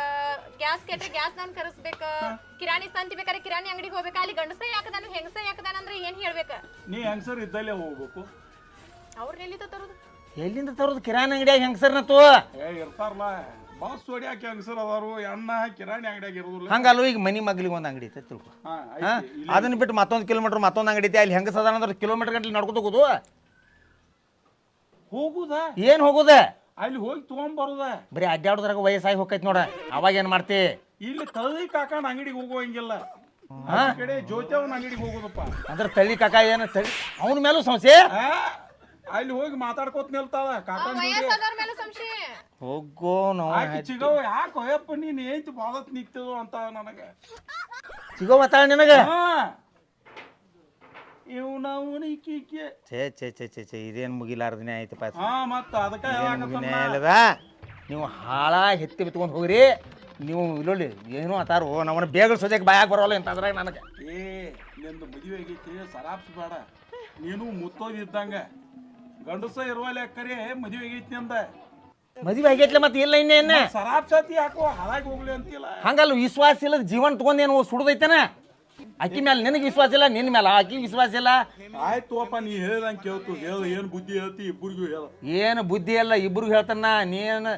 ಗ್ಯಾಸ್ ಕೆಟ್ರ ಗ್ಯಾಸ್ ದವನ್ ಕರೆಸ್ಬೇಕ ಕಿರಾಣಿ ಸಂತಿ ಬೇಕಾದ್ರೆ ಕಿರಾಣಿ ಅಂಗಡಿಗೆ ಹೋಗ್ಬೇಕ ಅಲ್ಲಿ ಗಂಡಸ ಯಾಕದಾನ ಹೆಂಗಸ ಯಾಕದಾನ ಅಂದ್ರೆ ಏನ್ ಹೇಳ್ಬೇಕ? ನೀ ಹೆಂಗಸರ್ ಇದ್ದಲ್ಲೇ ಹೋಗ್ಬೇಕು. ಅವ್ರ ಎಲ್ಲಿಂದ ತರೋದು? ಎಲ್ಲಿಂದ ತರೋದು? ಕಿರಾಣಿ ಅಂಗಡಿಯಾಗ ಹೆಂಗಸರ್ನ ತೋ. ಏ ಇರ್ತಾರಲ್ಲ ಸೋಡಿ ಹಾಕಿ ಹೆಂಗಸರ್ ಅದಾರು ಅಣ್ಣ ಕಿರಾಣಿ ಅಂಗಡಿಯಾಗ ಇರುದಿಲ್ಲ. ಹಂಗಲ್ವ ಈಗ ಮನಿ ಮಗ್ಲಿಗೆ ಒಂದು ಅಂಗಡಿ ಐತೆ ತಿಳ್ಕೊ. ಹಾ ಅದನ್ನ ಬಿಟ್ಟು ಮತ್ತೊಂದು ಕಿಲೋಮೀಟರ್ ಮತ್ತೊಂದು ಅಂಗಡಿ ಐತೆ ಅಲ್ಲಿ ಹೆಂಗಸ ಅದಾನ ಅಂದ್ರೆ ಕಿಲೋಮೀಟರ್ ಗಂಟೆ ನಡ್ಕೊತ ಹೋಗೋದು. ಹೋಗುದ? ಏನು ಹೋಗುದ? ಅಲ್ಲಿ ಹೋಗಿ ತಗೊಂಬರುದ. ಬರೀ ಅಡ್ಡಾಡೋದ್ರಾಗ ವಯಸ್ಸಾಗಿ ಹೋಗೈತಿ ನೋಡ. ಅವಾಗ ಏನ್ ಮಾಡ್ತಿ? ಇಲ್ಲಿ ತಳ್ಳಿ ಕಾಕನ ಅಂಗಡಿಗೆ ಹೋಗುವಂಗಿಲ್ಲ. ಆ ಕಡೆ ಜ್ಯೋತಿಯವನ ಅಂಗಡಿಗೆ ಹೋಗುದಪ್ಪ. ಅಂದ್ರೆ ತಳಿ ಕಾಕ ಏನು ತಳಿ ಅವನ ಮೇಲೂ ಸಮಸ್ಯೆ ಆ, ಅಲ್ಲಿ ಹೋಗಿ ಮಾತಾಡ್ಕೋತ ನಿಲ್ತಾವ ಕಾಕನ ಜೋಡಿ ವಯಸ್ಸಾದವ್ರ ಮೇಲೆ ಸಂಶಯ. ಹೋಗೋ ನಾವು ಆಕಿ ಚಿಗವ ಯಾಕೆ ಹೋಯಪ್ಪ ನೀನ್ ಏಂತಿ ಬಾದತ್ ನಿಕ್ತದ ಅಂತ ನನಗ. ಸಿಗೋ ಮತ್ತಾಳ ನಿನಗೆ? ಹಾ. ಇವ್ನ ಅವನಿಕೆ ಛೇ ಛೇ ಛೇ ಛೇ ಛೇ ಇದೇನು ಮುಗಿಲಾರ್ದನೇ ಆಯ್ತಪ್ಪ ಹಾ ಮತ್ತ ಅದಕ್ಕ ಇದೇನ್ ಮುಗಿನೇ ಹೇಳಾಕತ್ತನ ಇಲ್ಲದ ನೀವು ಹಾಳ ಹೆತ್ತಿ ಬಿತ್ಕೊಂಡು ಹೋಗ್ರಿ. ನೀವು ಇಲ್ಲೊಳ್ಳಿ ಏನೋ ಅತಾರು ನಮ್ಮನ್ನ ಬೇಗ ಸೋಜಕ್ಕೆ ಬಾಯಾಗ ಬರೋಲ್ಲ ಅಂತ ಅದ್ರಾಗ ನನಗೆ. ಏ ನಿಂದು ಮದುವೆ ಆಗೈತಿ ಸರಾಪ್ಸ್ ಬೇಡ. ನೀನು ಮುತ್ತೋದಿದ್ದಂಗ ಗಂಡಸ ಇರುವಲ್ಲ ಕರೆ ಮದುವೆ ಆಗೈತಿ ಅಂದ. ಮದುವೆ ಆಗೈತ್ಲೆ ಮತ್ತೆ ಇಲ್ಲ ಇನ್ನೇನು? ಸರಾಪ್ಸತಿ ಯಾಕೋ ಹಾಳಾಗಿ ಹೋಗ್ಲಿ ಅಂತಿಲ್ಲ. ಹಂಗಲ್ಲ ವಿಶ್ವಾಸ ಇಲ್ಲದ ಜೀವನ ತಗೊಂಡೇನು ಸುಡ್ದೈತೇನ? ಅಕ್ಕಿ ಮೇಲೆ ನಿನಗೆ ವಿಶ್ವಾಸ ಇಲ್ಲ ನಿನ್ನ ಮೇಲೆ ಆಕಿ ವಿಶ್ವಾಸ ಇಲ್ಲ. ಆಯ್ತು ಅಪ್ಪ ನೀ ಹೇಳ್ದಂಗೆ ಕೇಳ್ತು. ಹೇಳು ಏನು ಬುದ್ಧಿ ಹೇಳ್ತಿ ಇಬ್ಬರಿಗೂ ಹೇಳ. ಏನು ಬುದ್ಧಿ ಇಲ್ಲ ಇಬ್ಬರಿಗೂ ಹೇಳ್ತಾನ ನೀನು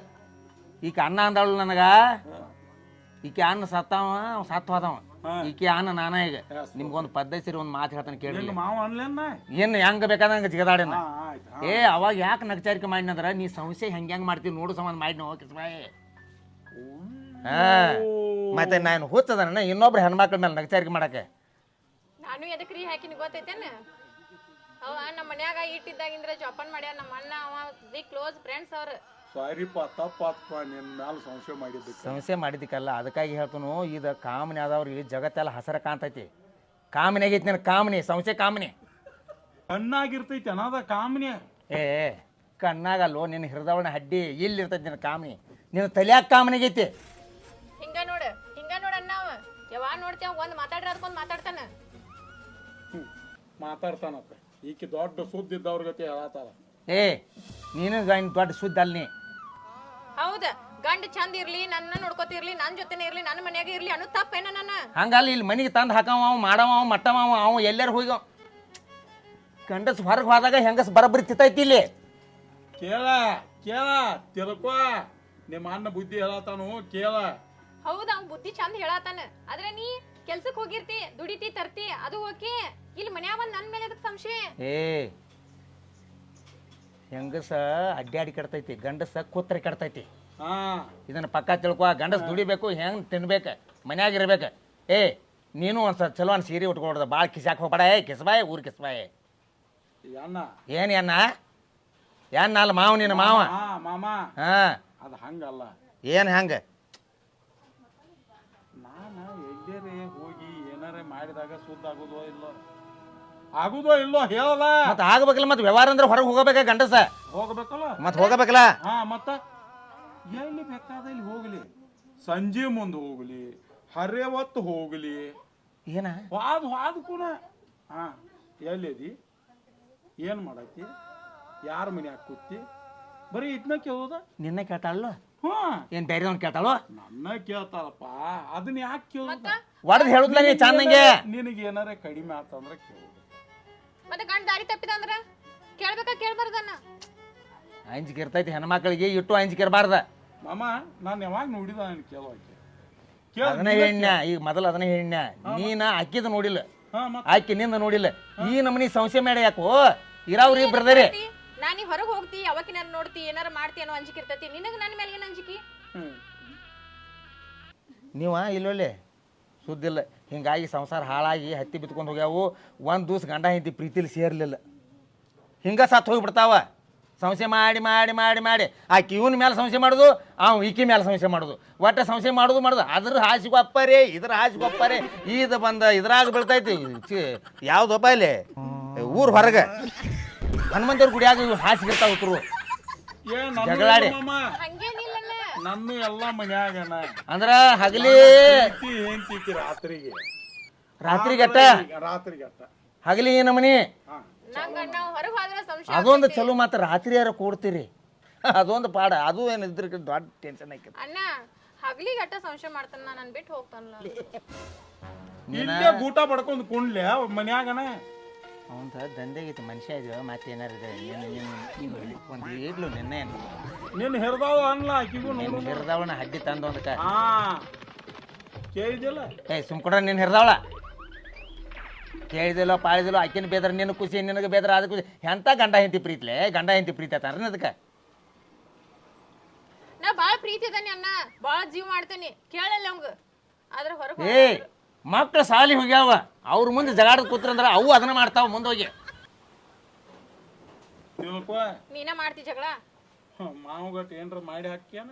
ಈಕ ಅನ್ನ ಅಂದಾಳು ನನಗ. ಈಕೆ ಅನ್ನ ಸತ್ತಾವ ಅವ ಸತ್ತು ಹೋದವ. ಈಕೆ ಅನ್ನ ನಾನ ಈಗ. ನಿಮ್ಗೊಂದು ಪದ್ಧತಿ ಒಂದು ಮಾತು ಹೇಳ್ತಾನೆ ಕೇಳಿ. ಮಾವ ಅನ್ಲೇನ ಏನು ಹೆಂಗ ಬೇಕಾದಂಗ ಜಿಗದಾಡೇನ? ಏ ಅವಾಗ ಯಾಕೆ ನಗಚಾರಿಕೆ ಮಾಡಿನಂದ್ರ ನೀ ಸಂಶಯ ಹೆಂಗ್ ಹೆಂಗ್ ಮಾಡ್ತೀವಿ ನೋಡು ಸಂಬಂಧ ಮಾಡಿ ನೋ ಹಾ. ಮತ್ತೆ ನಾನು ಹುಚ್ಚದನ ಇನ್ನೊಬ್ರು ಹೆಣ್ಮಕ್ಳ ಮೇಲೆ ನಗಚಾರಿಕೆ ಮಾಡಕ್ಕೆ. ನಾನು ಎದಕ್ಕೆ ರೀ ಹಾಕಿನಿ ಗೊತ್ತೈತೇನ? ಅವ ನಮ್ಮ ಮನ್ಯಾಗ ಇಟ್ಟಿದ್ದಾಗಿಂದ್ರ ಜೋಪಾನ್ ಮಾಡ್ಯಾರ ನಮ್ಮ ಅಣ್ಣ ಅವ ದಿ ಕ್ಲೋಸ್ ಫ್ರೆಂಡ್ಸ್ ಅವ್ರ. ಸಾರಿಪ್ಪ ತಪ್ಪಾತ್ಪ ನಿನ್ನ ಮ್ಯಾಲ ಸಂಶಯ ಮಾಡಿದ್ದಕ್ಕೆ. ಸಂಶಯ ಮಾಡಿದ್ದಕ್ಕಲ್ಲ ಅದಕ್ಕಾಗಿ ಹೇಳ್ತನು ಇದು ಕಾಮನಿ ಈ ಜಗತ್ತೆಲ್ಲ ಹಸರ ಕಾಣ್ತೈತಿ. ಕಾಮನಿ ಆಗೈತಿ ನಿನ್ನ ಕಾಮನಿ ಸಂಶಯ ಕಾಮನಿ. ಕಣ್ಣಾಗಿರ್ತೈತಿ ಅನಾದ ಕಾಮನೆ. ಏ ಕಣ್ಣಾಗಲ್ಲೋ ನಿನ್ನ ಹೃದಯ ಹಡ್ಡಿ ಇಲ್ಲಿ ಇರ್ತೈತಿ ನಿನ್ನ ಕಾಮನಿ. ನಿನ್ನ ತಲೆಯಾಗ ಕಾಮನಿ ಆಗೈತಿ ಯಾವಾಗ ನೋಡ್ತೇವ ಒಂದ್ ಮಾತಾಡ್ರ ಅದಕ್ಕೊಂದ್ ಮಾತಾಡ್ತಾನ. ಮಾತಾಡ್ತಾನತ್ತ ಈಕಿ ದೊಡ್ಡ ಸುದ್ದಿ ಇದ್ದವ್ರ ಗತಿ ಹೇಳತ್ತಾರ ಏ ನೀನು ಗಂಡ್ ದೊಡ್ಡ ಸುದ್ದಿ ಅಲ್ಲಿ ನೀ ಹೌದ ಗಂಡ ಚಂದ ಇರ್ಲಿ ನನ್ನ ನೋಡ್ಕೋತಿರ್ಲಿ ನನ್ನ ಜೊತೆನೆ ಇರ್ಲಿ ನನ್ನ ಮನ್ಯಾಗ ಇರ್ಲಿ ಅನ್ನೋ ತಪ್ಪೇನ ನನ್ನ? ಹಂಗಲ್ಲ ಇಲ್ಲಿ ಮನೆಗೆ ತಂದು ಹಾಕವ ಅವ ಮಾಡವ ಅವ ಮಟ್ಟವ ಅವ ಅವ ಎಲ್ಲಾರು ಹೋಗಿ ಗಂಡಸ್ ಹೊರಗೆ ಹೋದಾಗ ಹೆಂಗಸ್ ಬರಬರಿ ತಿತ್ತೈತಿ ಇಲ್ಲಿ? ಕೇಳ ಕೇಳ ತಿಳ್ಕೊ. ನಿಮ್ಮ ಅಣ್ಣ ಬುದ್ಧಿ ಹೇಳತ್ತಾನು ಕೇಳ. ಹೌದ ಅವ್ನ್ ಬುದ್ಧಿ ಚಂದ ಹೇಳತಾನ. ಆದ್ರೆ ನೀ ಕೆಲ್ಸಕ್ ಹೋಗಿರ್ತಿ ದುಡಿತಿ ತರ್ತಿ ಅದು ಓಕೆ. ಇಲ್ಲಿ ಮನ್ಯಾಗ ಬಂದ್ ನನ್ ಮೇಲೆ ಅದಕ್ಕೆ ಸಂಶಯ? ಏ ಹೆಂಗಸ ಅಡ್ಡಾಡಿ ಕಟ್ತೈತಿ ಗಂಡಸ ಕೂತ್ರೆ ಕಟ್ತೈತಿ ಹಾ. ಇದನ್ನ ಪಕ್ಕ ತಿಳ್ಕೊ ಗಂಡಸ್ ದುಡಿಬೇಕು ಹೆಂಗ್ ತಿನ್ಬೇಕು? ಮನ್ಯಾಗ ಇರ್ಬೇಕು. ಏ ನೀನು ಒಂದ್ಸ ಚಲೋ ಒಂದು ಸೀರೆ ಉಟ್ಕೊಡ್ದ ಭಾಳ ಕಿಸಾಕ್ ಹೋಗ್ಬೇಡ. ಏ ಕಿಸ್ಬಾಯ್ ಊರ್ ಕಿಸ್ಬಾಯ್. ಈ ಅಣ್ಣ. ಏನು ಎನ್ನ ಏನ್ ಅಲ್ಲ ಮಾವ ನಿನ್ನ ಮಾವ? ಹಾ ಮಾಮ. ಹಾ. ಅದು ಹಂಗಲ್ಲ. ಏನ್ ಹೆಂಗೆ ನಾನು ಎಲ್ಲೇರೆ ಹೋಗಿ ಏನಾರೇ ಮಾಡಿದಾಗ ಸುದ್ದ ಆಗುದೋ ಇಲ್ಲೋ? ಆಗುದೋ ಇಲ್ಲೋ ಹೇಳಲ್ಲ. ಮತ್ತೆ ಆಗ್ಬೇಕಲ್ಲ ಮತ್ತೆ ವ್ಯವಹಾರ ಅಂದ್ರೆ ಹೊರಗೆ ಹೋಗಬೇಕ ಗಂಡಸ? ಹೋಗಬೇಕಲ್ಲ? ಮತ್ತೆ ಹೋಗಬೇಕಲ್ಲ? ಹಾ ಮತ್ತ? ಎಲ್ಲಿ ಬೇಕಾದ ಇಲ್ಲಿ ಹೋಗ್ಲಿ. ಸಂಜೆ ಮುಂದೆ ಹೋಗ್ಲಿ ಹರೇ ಹೊತ್ತು ಹೋಗ್ಲಿ. ಏನ? ವಾದ ವಾದ ಕೂನ. ಹಾ ಎಲ್ಲಿದಿ? ಏನ್ ಮಾಡತ್ತಿ ಯಾರ ಮನೆ ಕೂತಿ? ಬರೀ ಇದನ್ನ ಕೇಳೋದ? ನಿನ್ನೆ ಕೇಳ್ತಾಳಲ್ಲ? ಹ್ಞೂ. ಏನ್ ಬೇರೆದವ್ನ ಕೇಳ್ತಾಳೋ? ನನ್ನ ಕೇಳ್ತಾರಪ್ಪ ಅದನ್ನ ಯಾಕೆ ಕೇಳೋದ? ಒಡದ್ ಹೇಳುದ್ಲ ನೀ ಚಂದಂಗೆ ನಿನಗೆ ಏನಾರ ಕಡಿಮೆ ಆತಂದ್ರೆ ಕೇಳ. ಮತ್ತೆ ಗಂಡ ದಾರಿ ತಪ್ಪಿದ ಅಂದ್ರ ಕೇಳ್ಬೇಕಾ ಕೇಳ್ಬಾರ್ದನ್ನ? ಅಂಜಿಕೆ ಇರ್ತೈತಿ ಹೆಣ್ಮಕ್ಳಿಗೆ ಇಟ್ಟು ಅಂಜಿಕೆ ಇರಬಾರ್ದ ಮಾಮ ನಾನು ಯಾವಾಗ ನೋಡಿದ ನಾನು ಕೇಳೋಕೆ ಅದನ್ನ ಹೆಣ್ಣ ಈಗ ಮೊದಲ ಅದನ್ನ ಹೆಣ್ಣ ನೀನ ಅಕ್ಕಿದ ನೋಡಿಲ್ಲ. ಹಾ ಮತ್ತ? ಆಕಿ ನಿಂದ ನೋಡಿಲ್ಲ ಈ ನಮನಿ ಸಂಶಯ ಮೇಡ ಯಾಕೋ ಇರಾವ್ರಿ ಬ್ರದರೇ ನಾ ನೀ ಹೊರಗೆ ಹೋಗ್ತಿ ಅವಕ್ಕೆ ನಾನು ನೋಡ್ತಿ ಏನಾರ ಮಾಡ್ತಿ ಅನ್ನೋ ಅಂಜಿಕೆ ಇರ್ತೈತಿ. ನಿನಗೆ ನನ್ನ ಮೇಲೆ ಏನ್ ಅಂಜಿಕೆ? ನೀವ ಇಲ್ಲೊಳ್ಳೆ ಸುದ್ದಿಲ್ಲ ಹಿಂಗಾಗಿ ಸಂಸಾರ ಹಾಳಾಗಿ ಹತ್ತಿ ಬಿತ್ಕೊಂಡು ಹೋಗ್ಯಾವು. ಒಂದು ದಿವ್ಸ ಗಂಡ ಹೆಂಡತಿ ಪ್ರೀತಿಲಿ ಸೇರ್ಲಿಲ್ಲ. ಹಿಂಗ ಸತ್ತು ಹೋಗ್ಬಿಡ್ತಾವ ಸಂಸೆ ಮಾಡಿ ಮಾಡಿ ಮಾಡಿ ಮಾಡಿ. ಆ ಇವನ ಮೇಲೆ ಸಂಸೆ ಮಾಡೋದು ಅವ್ ಈಕಿ ಮೇಲೆ ಸಂಸೆ ಮಾಡೋದು. ಒಟ್ಟು ಸಂಶಯ ಮಾಡೋದು ಮಾಡೋದು. ಅದ್ರ ಹಾಸಿಗೊಪ್ಪರೆ ಇದ್ರ ಹಾಸಿಗೊಪ್ಪರೆ ಇದು ಬಂದ ಇದ್ರಾಗ ಬೀಳ್ತೈತಿ. ಚಿ ಯಾವ್ದಪ್ಪ ಇಲ್ಲಿ? ಊರ್ ಹೊರಗೆ. ಹನುಮಂತವ್ರ ಗುಡಿಯಾಗ ಇವು ಹಾಸಿಗಿರ್ತಾವ ಉತ್ರು ಏ ನಮ್ಮ ಜಗಳಾಡಿ. ಮಾಮ. ಹಂಗೇನಿಲ್ಲಣ್ಣ. ನನ್ನ ಎಲ್ಲ ಮನ್ಯಾಗನ ಅಂದ್ರ ಹಗಲಿ ಪ್ರೀತಿ ಹೆಂಡ್ತಿ ರಾತ್ರಿಗೆ. ರಾತ್ರಿ ಗಟ್ಟ ರಾತ್ರಿ ಗಟ್ಟ ಹಗಲಿ ಏನ ಹಾ. ನಂಗ ನಾವು ಹೊರಗೆ ಹೋದ್ರೆ ಸಂಶಯ ಅದೊಂದು ಚಲೋ ಮಾತ್ರ ರಾತ್ರಿ ಯಾರ ಕೂಡ್ತೀರಿ? ಅದೊಂದು ಪಾಡ. ಅದು ಏನು ಇದ್ರ ದೊಡ್ಡ ಟೆನ್ಷನ್ ಆಯ್ತು ಅಣ್ಣ ಹಗಲಿ ಗಟ್ಟ ಸಂಶಯ ಮಾಡ್ತಾನ ನಾನು ಬಿಟ್ಟು ಹೋಗ್ತಾನಲ್ಲ. ಇಲ್ಲೇ ಗೂಟ ಬಡ್ಕೊಂಡ್ ಕುಣ್ಲೆ ಮನ್ಯಾಗನ. ಅವಂತ ದಂಧೆಗೈತಿ ಮನುಷ್ಯ ಇದೆಯೋ ಮತ್ತೇನಾರು ಇದೆ ಒಂದು ಈಗ್ಲೂ ನಿನ್ನೆ ನಿನ್ನ ಹಿರ್ದಾವ ಅನ್ಲ ಆಕಿಗೂ ನೋಡು. ಹಿರಿದವನ ಹಡ್ಡಿ ತಂದು ಒಂದಕ್ಕ ಕೇಳಿದಿಲ್ಲ ಏ ಸುಮ್ಕೊಡ್ರ ನೀನು ಹಿರಿದವಳ. ಕೇಳಿದಿಲ್ಲ ಪಾಳಿದಿಲ್ಲ ಆಕಿನ ಬೇದ್ರ ನಿನ್ನ ಖುಷಿ ನಿನಗೆ ಬೇದ್ರ ಅದು ಖುಷಿ. ಎಂತ ಗಂಡ ಹೆಂಡತಿ ಪ್ರೀತಿಲೆ? ಗಂಡ ಹೆಂಡತಿ ಪ್ರೀತಿ ಆತಾರ ಅದಕ್ಕೆ ನಾ ಬಾಳ ಪ್ರೀತಿ ಅದಾನೆ ಅಣ್ಣ. ಬಾಳ ಜೀವ ಮಾಡ್ತೇನಿ. ಕೇಳಲ್ಲ ಅವಂಗ. ಆದ್ರೆ ಹೊರಗೆ ಏ ಮಕ್ಳು ಸಾಲಿ ಹೋಗ್ಯಾವ. ಅವ್ರ ಮುಂದೆ ಜಗಾಡದ್ ಕೂತ್ರಂದ್ರ ಅವು ಅದನ್ನ ಮಾಡ್ತಾವ ಮುಂದೆ ಹೋಗಿ ತಿಳ್ಕೊ. ನೀನ ಮಾಡ್ತಿ ಜಗಳ? ಮಾವುಗಟ್ ಏನ್ರ ಮಾಡಿ ಹಾಕ್ಯಾನ?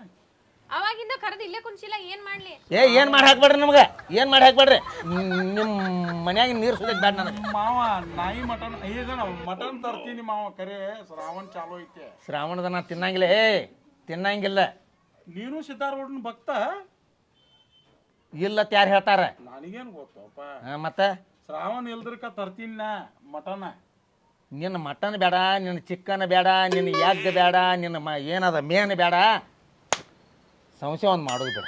ಅವಾಗಿಂದ ಕರೆದು ಇಲ್ಲೇ ಕುಂಚಿಲ್ಲ ಏನ್ ಮಾಡ್ಲಿ? ಏ ಏನು ಮಾಡಿ ಹಾಕ್ಬೇಡ್ರಿ ನಮ್ಗೆ? ಏನ್ ಮಾಡಿ ಹಾಕ್ಬೇಡ್ರಿ? ನಿಮ್ಮ ಮನ್ಯಾಗ ನೀರು ಸುದಕ್ಕೆ ಬೇಡ ನನಗೆ. ಮಾವ ನಾಯಿ ಮಟನ್ ಈಗ ಮಟನ್ ತರ್ತೀನಿ ಮಾವ ಕರೆ ಶ್ರಾವಣ ಚಾಲೋ ಐತೆ. ಶ್ರಾವಣದ ನಾ ತಿನ್ನಂಗಿಲ್ಲ ಏ ತಿನ್ನಂಗಿಲ್ಲ. ನೀನು ಸಿದ್ಧಾರ್ಥ ಭಕ್ತ? ಇಲ್ಲ ಯಾರು ಹೇಳ್ತಾರ? ನನಗೇನು ಗೊತ್ತಪ್ಪ. ಆ, ಮತ್ತೆ? ಶ್ರಾವಣ ಇಲ್ದ್ರಕ ತರ್ತೀನಿ ನಾ ಮಟನ. ನಿನ್ನ ಮಟನ್ ಬೇಡ ನಿನ್ನ ಚಿಕನ್ ಬೇಡ ನಿನ್ನ ಎಗ್ ಬೇಡ ನಿನ್ನ ಮ ಏನದ ಮೇನ್ ಬೇಡ. ಸಂಶಯ ಒಂದು ಮಾಡೋದು ಬೇಡ.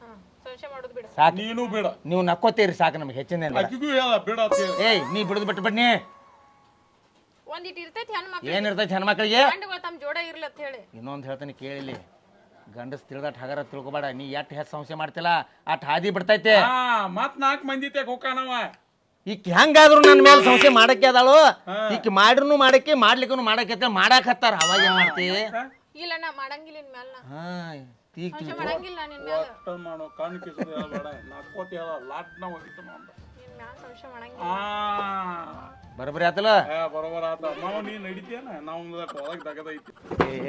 ಹಾ ಸಂಶಯ ಮಾಡೋದು ಬಿಡು. ಸಾಕು. ನೀನು ಬಿಡ. ನೀವು ನಕ್ಕೋತೀರಿ ಸಾಕು ನಮ್ಗೆ ಹೆಚ್ಚಿನ ಬೇಡ. ಆಕಿಗೂ ಹೇಳ ಬಿಡ ಅಂತ ಹೇಳಿ. ಏಯ್ ನೀ ಬಿಡದ್ ಬಿಟ್ಟು ಬಿಡ್ನಿ. ಒಂದಿಟ್ಟು ಇರ್ತೈತಿ ಏನಿರ್ತೈತಿ ಹೆಣ್ಮಕ್ಳಿಗೆ? ಗಂಡುಗಳು ತಮ್ಮ ಜೋಡ ಇರ್ಲಿ ಅಂತ ಹೇಳಿ. ಇನ್ನೊಂದು ಹೇಳ್ತೀನಿ ಕೇಳಿಲಿ ಗಂಡಸ್ ತಿಳ್ದಟ್ ಹಗರ ತಿಳ್ಕೊಬೇಡ ನೀ ಎಟ್ ಹೆಚ್ಚು ಸಂಶಯ ಮಾಡ್ತಿಲ್ಲ ಅಟ್ ಹಾದಿ ಬಿಡ್ತೈತೆ. ಹಾ ಮತ್ ನಾಲ್ಕು ಮಂದಿ ತೆಗ್ ಹೋಕಾನವ ಈಕಿ ಹೆಂಗಾದ್ರು ನನ್ನ ಮೇಲೆ ಸಂಶಯ ಮಾಡಕ್ಕೆ ಅದಾಳು. ಈಕಿ ಮಾಡ್ರೂ ಮಾಡಕ್ಕೆ ಮಾಡ್ಲಿಕ್ಕೂ ಮಾಡಕ್ಕೆ ಮಾಡಕ್ ಹತ್ತಾರ. ಅವಾಗ ಏನ್ ಮಾಡ್ತಿ? ಇಲ್ಲ ನಾ ಮಾಡಂಗಿಲ್ಲ ನಿನ್ ಮ್ಯಾಲ ನಾ. ಹಾ ಈಗ ಸಂಶಯ ಮಾಡಂಗಿಲ್ಲ ನಿನ್ ಮ್ಯಾಲ. ಮಾಡೋ ಕಾಣಿಕೆ ಹೇಳಬೇಡ. ನಾಕೋತಿ ಹೇಳ ಲಾಟ್ನ ಹೋಗಿತ್ತು ನೋಡ. ನಿನ್ ಮ್ಯಾಲ ಸಂಶಯ ಮಾಡಂಗಿಲ್ಲ. ಆ. ಬರಬರಿ ಆತಲ್ಲ? ಬರೋಬರ ಆತ. ನಾವು ನೀ ನಾವು ಒಳಗೆ ತಗದೈತಿ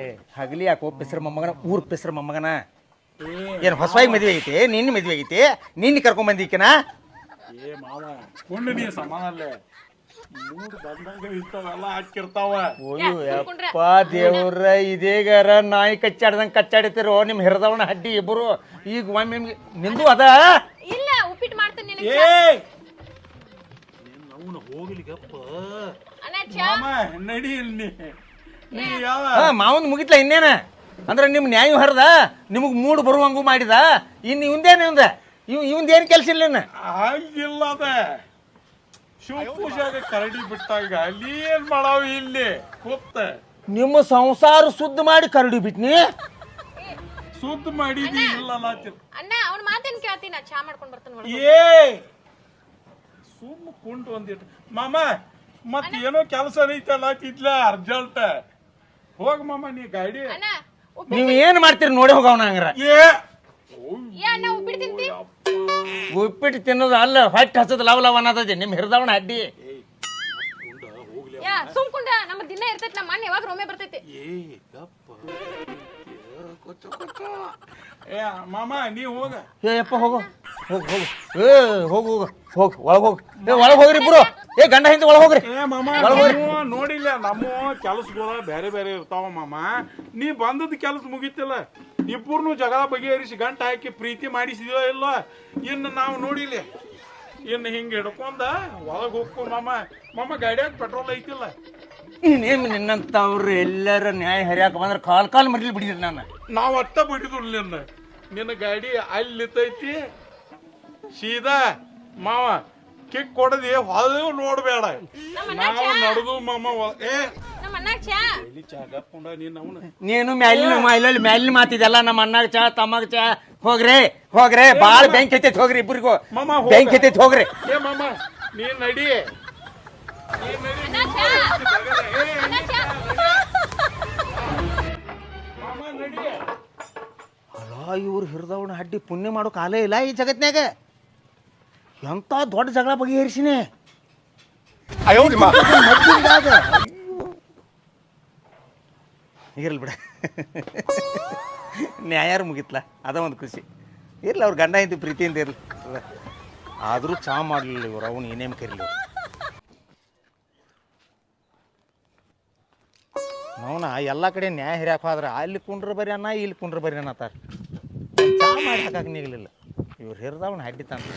ಏ ಹಗಲಿ ಯಾಕೋ ಪಿಸ್ರ ಮೊಮ್ಮಗನ ಊರ್ ಪಿಸ್ರ ಮೊಮ್ಮಗನ? ಏನು ಹೊಸವಾಗಿ ಮದ್ವೆ ಐತಿ ನಿನ್ನ ಮದ್ವೆ ಐತಿ ನಿನ್ನ ಕರ್ಕೊಂಡ್ ಬಂದಿಕ್ಕನ ಏ ಮಾವ ಕೊಂಡು ನೀ ಸಮಾನಲ್ಲೇ ಮೂಡ್ ಬಂದಂಗ ಇರ್ತಾವೆಲ್ಲ ಹಾಕಿರ್ತಾವ. ಓಯೋ ಯಪ್ಪ ದೇವ್ರ ಇದೇಗಾರ ನಾಯಿ ಕಚ್ಚಾಡ್ದಂಗೆ ಕಚ್ಚಾಡಿತಿರೋ ನಿಮ್ಮ ಹಿರದವನ ಹಡ್ಡಿ ಇಬ್ಬರು ಈಗ ಒಮ್ಮೆ ನಿಮ್ಗೆ ನಿಂದು ಅದ? ಇಲ್ಲ ಉಪ್ಪಿಟ್ಟು ಮಾಡ್ತೇನೆ ನಿನಗೆ. ಏ ಅವನು ಹೋಗ್ಲಿಕ್ಕಪ್ಪ ಮಾಮ ನಡಿ ಇಲ್ಲಿ. ನೀ ಯಾವ? ಹಾ ಮಾವನ್ ಮುಗಿತ್ಲ ಇನ್ನೇನ? ಅಂದ್ರೆ ನಿಮ್ಮ ನ್ಯಾಯ ಹರಿದ ನಿಮಗ್ ಮೂಡ್ ಬರುವಂಗು ಮಾಡಿದ ಇನ್ನು ಇವಂದೇನ ಇವಂದ? ಇವ್ ಇವಂದೇನ್ ಕೆಲ್ಸ ಇಲ್ಲ ಇನ್ನು? ಆಗಿಲ್ಲ ಅದ. ಶಿವಪೂಜಾಗ ಕರಡಿ ಬಿಟ್ಟಾಗ ಅಲ್ಲಿ ಏನ್ ಮಾಡಾವ ಇಲ್ಲಿ? ಕೂತ ನಿಮ್ಮ ಸಂಸಾರ ಶುದ್ಧ ಮಾಡಿ ಕರಡಿ ಬಿಟ್ನಿ? ಸುದ್ದ ಮಾಡಿದಿ ಇಲ್ಲ ಅನ್ನತ್ತಿರ್ ಅಣ್ಣ ಅವ್ನ ಮಾತೇನ್ ಕೇಳ್ತೀನಿ? ನಾ ಚಾ ಮಾಡ್ಕೊಂಡ್ ಬರ್ತೀನಿ ಒಳಗೆ ಏ ಸುಮ್ಮ ಕುಂಟು ಒಂದಿಟ್ಟು. ಮಾಮ ಮತ್ ಏನೋ ಕೆಲಸ ಐತಲ್ಲ ತಿದ್ಲ ಅರ್ಜೆಂಟ್. ಹೋಗ ಮಾಮ ನೀ ಗಾಡಿ. ನೀವ್ ಏನ್ ನೀವು ಏನು ಮಾಡ್ತೀರಿ ನೋಡಿ ಹೋಗವನ ಹಂಗಾರ. ಏ ಏ ಅಣ್ಣ ಉಪ್ಪಿಟ್ಟು ತಿಂತಿ? ಉಪ್ಪಿಟ್ಟು ತಿನ್ನೋದು ಅಲ್ಲ ಹೊಟ್ಟೆ ಹಸದ ಲವ್ ಲವ್ ಅನ್ನೋದೈತಿ ನಿಮ್ ಹಿರಿದವನ ಅಡ್ಡಿ. ಯಾ ಸುಮ್ಕುಂಡ ನಮ್ಮ ದಿನ ಇರ್ತೈತಿ ನಮ್ಮ ಮನೆ ಯಾವಾಗ ರೋಮೆ ಬರ್ತೈತಿ. ಏ ಗಪ್ಪ ಕೊಚ್ಚ ಕೊಚ್ಚ. ಏ ಮಾಮ ನೀ ಹೋಗ. ಏ ಯಪ್ಪ ಹೋಗು. ಹೋಗು ಹೋಗು. ಏ ಹೋಗು ಹೋಗು. ಹೋಗು ಒಳಗೆ ಹೋಗು. ಏ ಒಳಗೆ ಹೋಗ್ರಿ ಇಬ್ರು. ಏ ಗಂಡ ಹಿಂದೆ ಒಳಗೆ ಹೋಗ್ರಿ. ಏ ಮಾಮ. ನಮ್ಮ ನೋಡಿಲ್ಲ ನಮ್ಮ ಕೆಲಸಗಳ ಬೇರೆ ಬೇರೆ ಇರ್ತಾವ ಮಾಮ. ನೀ ಬಂದದ ಕೆಲಸ ಮುಗಿತಿಲ್ಲ. ಇಬ್ಬರನ್ನು ಜಗಳ ಬಗೆಹರಿಸಿ ಗಂಟ ಹಾಕಿ ಪ್ರೀತಿ ಮಾಡಿಸಿದೋ ಇಲ್ಲ ಇನ್ನು ನಾವು ನೋಡಿಲ್ಲ. ಇನ್ನು ಹಿಂಗೆ ಹಿಡ್ಕೊಂಡ ಒಳಗೆ ಹೋಗ್ಕೊ ಮಾಮ. ಮಾಮ ಗಾಡಿಯಾಗ ಪೆಟ್ರೋಲ್ ಐತಿಲ್ಲ. ಇನ್ನೇನು ನಿನ್ನಂಥವ್ರು ಎಲ್ಲರ ನ್ಯಾಯ ಹರಿಯಾಕ ಬಂದ್ರೆ ಕಾಲ್ ಕಾಲ್ ಮರಿಲಿ ಬಿಡಿದ್ರಿ ನಾನು. ನಾವು ಅಟ್ಟ ಬಿಟ್ಟಿದ್ರು ನಿನ್ನ. ನಿನ್ನ ಗಾಡಿ ಅಲ್ಲಿ ನಿಂತೈತಿ ಸೀದಾ ಮಾವ ಕಿಕ್ ಕೊಡದಿ ಹೊಲವು ನೋಡ್ಬೇಡ. ನಾವು ನಡೆದು ಮಾಮ ಒ- ಏ. ಎಲ್ಲಿ ನೀನ್ ಅವನು ನೀನು ಮ್ಯಾಲಿನ ಮೈಲಲ್ಲಿ ಮ್ಯಾಲಿನ ಮಾತಿದೆಲ್ಲ ನಮ್ಮ ಅಣ್ಣಾಗ ಚಾ ತಮ್ಮಗ ಚಾ ಹೋಗ್ರಿ ಹೋಗ್ರಿ. ಬಾಳ ಬೆಂಕಿ ಹತ್ತೈತಿ ಹೋಗ್ರಿ ಇಬ್ಬರಿಗೂ ಮಾಮ ಹೋಗ. ಬೆಂಕಿ ಹತ್ತೈತಿ ಹೋಗ್ರಿ. ಏ ಮಾಮ ನೀನ್ ನಡಿ. ಅಲ್ಲ ಇವ್ರು ಹಿರಿದವನ ಅಡ್ಡಿ ಪುಣ್ಯ ಮಾಡೋ ಕಾಲೇ ಇಲ್ಲ ಈ ಜಗತ್ನಾಗ ಎಂತ ದೊಡ್ಡ ಜಗಳ ಬಗೆಹರಿಸಿನಿ. ಇರಲ್ ಬಿಡ. ನ್ಯಾಯಾರು ಮುಗಿತ್ಲ? ಅದ ಒಂದು ಖುಷಿ. ಇರ್ಲಿ ಅವ್ರ ಗಂಡ ಇಂತಿ ಪ್ರೀತಿಯಿಂದ ಇರ್ಲಿ. ಆದರೂ ಚಾ ಮಾಡಲಿಲ್ಲ ಇವ್ರು ಅವನು ಏನೇನು ಕರಿಲಿ ಅವನ ಎಲ್ಲ ಕಡೆ ನ್ಯಾಯ ಹಿರಿಯಾಕ ಹೋದ್ರೆ ಅಲ್ಲಿ ಕುಂಡ್ರ ಬರಿ ಅನ್ನ, ಇಲ್ಲಿ ಕುಂಡ್ರ ಬರಿ ಅನ್ನತ್ತಾರ ಚಾ ಮಾಡಿ ಹಾಕಕ್ಕೆ ನೀಗಲಿಲ್ಲ. ಇವ್ರು ಹಿರಿದವನ ಹಡ್ಡಿ ತಂದು